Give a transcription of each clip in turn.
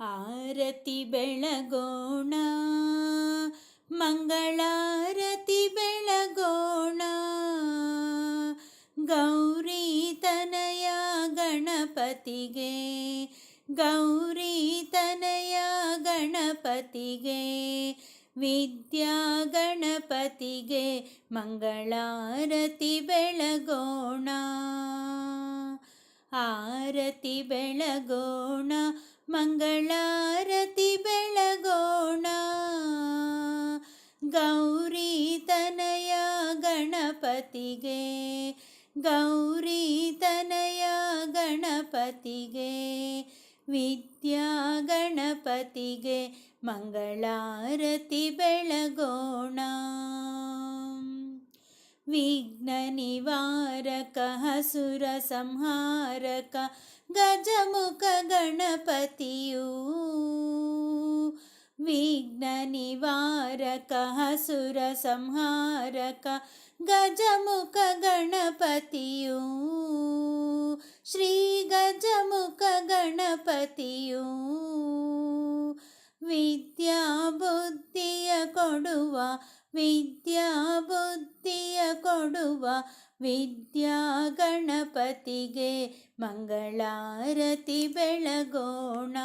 ಆರತಿ ಬೆಳಗೋಣ, ಮಂಗಳಾರತಿ ಬೆಳಗೋಣ. ಗೌರಿ ತನಯ ಗಣಪತಿಗೆ, ಗೌರಿ ತನಯ ಗಣಪತಿಗೆ, ವಿದ್ಯಾ ಗಣಪತಿಗೆ ಮಂಗಳಾರತಿ ಬೆಳಗೋಣ. ಆರತಿ ಬೆಳಗೋಣ ಮಂಗಳಾರತಿ ಬೆಳಗೋಣ. ಗೌರಿ ತನಯ ಗಣಪತಿಗೆ ಗೌರಿ ತನಯ ಗಣಪತಿಗೆ ವಿದ್ಯಾ ಗಣಪತಿಗೆ ಮಂಗಳಾರತಿ ಬೆಳಗೋಣ. विघ्ननिवारकः सुरसंहारक गजमुखगणपतियु। विघ्ननिवारकः सुरसंहारक गजमुखगणपतियु। श्रीगजमुखगणपतियु। विद्या बुद्धिय गजमुक विद्या ಕೊಡುವ ವಿದ್ಯಾ ಗಣಪತಿಗೆ ಮಂಗಳಾರತಿ ಬೆಳಗೋಣ.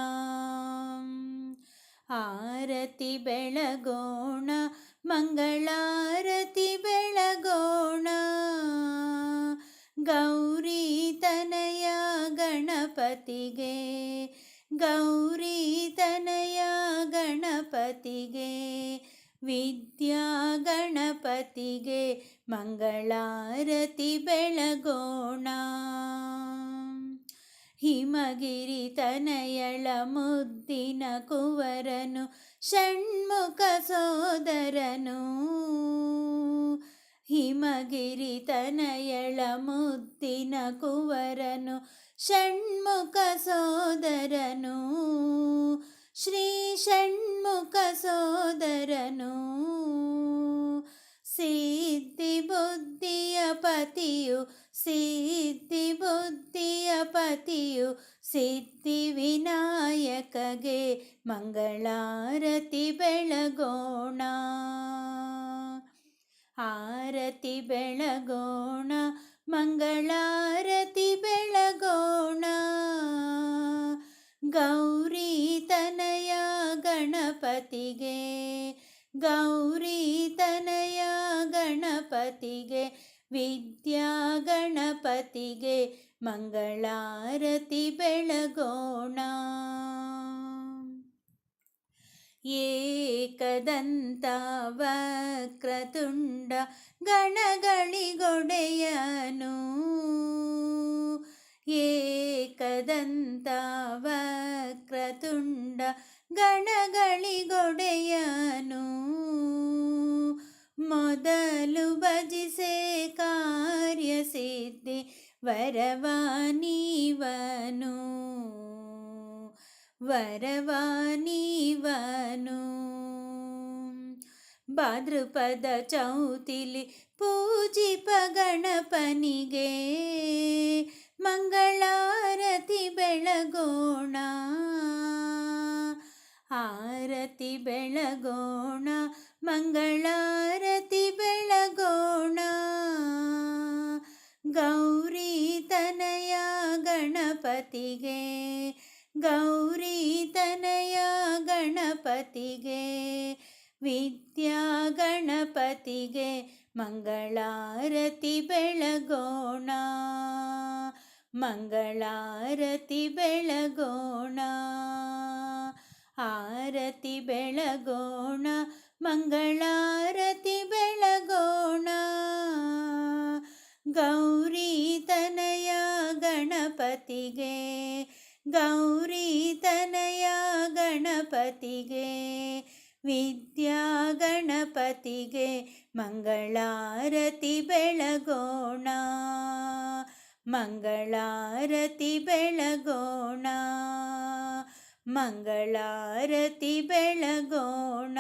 ಆರತಿ ಬೆಳಗೋಣ, ಮಂಗಳಾರತಿ ಬೆಳಗೋಣ. ಗೌರಿ ತನಯ ಗಣಪತಿಗೆ, ಗೌರಿ ತನಯ ಗಣಪತಿಗೆ ವಿದ್ಯಾ ಗಣಪತಿಗೆ ಮಂಗಳಾರತಿ ಬೆಳಗೋಣ. ಹಿಮಗಿರಿ ತನಯಳ ಮುದ್ದಿನ ಕುವರನು, ಷಣ್ಮುಖ ಸೋದರನು. ಹಿಮಗಿರಿ ತನಯಳ ಮುದ್ದಿನ ಕುವರನು, ಷಣ್ಮುಖ ಸೋದರನು. ಶ್ರೀ ಷಣ್ಮುಖ ಸೋದರನು ಸಿದ್ಧಿ ಬುದ್ಧಿಯ ಪತಿಯು, ಸಿದ್ಧಿ ಬುದ್ಧಿಯ ಪತಿಯು ಸಿದ್ಧಿ ವಿನಾಯಕಗೆ ಮಂಗಳಾರತಿ ಬೆಳಗೋಣ. ಆರತಿ ಬೆಳಗೋಣ, ಮಂಗಳಾರತಿ ಬೆಳಗೋಣ. ಗೌರಿ ತನಯ ಗಣಪತಿಗೆ ಗೌರಿ ತನಯ ಗಣಪತಿಗೆ ವಿದ್ಯಾ ಗಣಪತಿಗೆ ಮಂಗಳಾರತಿ ಬೆಳಗೋಣ. ಏಕದಂತ ವಕ್ರತುಂಡ ಗಣಗಳಿಗೊಡೆಯನು. ಏಕದಂತ ವಕ್ರತುಂಡ ಗಣಗಳಿಗೊಡೆಯನು. ಮೊದಲು ಭಜಿಸೆ ಕಾರ್ಯಸಿದ್ಧಿ ವರವಾನೀವನು. ವರವಾನೀವನು. ಭಾದ್ರಪದ ಚೌತಿಲಿ ಪೂಜಿಪ ಗಣಪನಿಗೆ ಮಂಗಳಾರತಿ ಬೆಳಗೋಣ, ಆರತಿ ಬೆಳಗೋಣ, ಮಂಗಳಾರತಿ ಬೆಳಗೋಣ. ಗೌರಿ ತನಯ ಗಣಪತಿಗೆ, ಗೌರಿ ತನಯ ಗಣಪತಿಗೆ, ವಿದ್ಯಾ ಗಣಪತಿಗೆ ಮಂಗಳಾರತಿ ಬೆಳಗೋಣ. ಮಂಗಳಾರತಿ ಬೆಳಗೋಣ, ಆರತಿ ಬೆಳಗೋಣ, ಮಂಗಳಾರತಿ ಬೆಳಗೋಣ. ಗೌರಿ ತನಯ ಗಣಪತಿಗೆ, ಗೌರಿ ತನಯ ಗಣಪತಿಗೆ, ವಿದ್ಯಾ ಗಣಪತಿಗೆ ಮಂಗಳಾರತಿ ಬೆಳಗೋಣ. ಮಂಗಳಾರತಿ ಬೆಳಗೋಣ ಮಂಗಳಾರತಿ ಬೆಳಗೋಣ.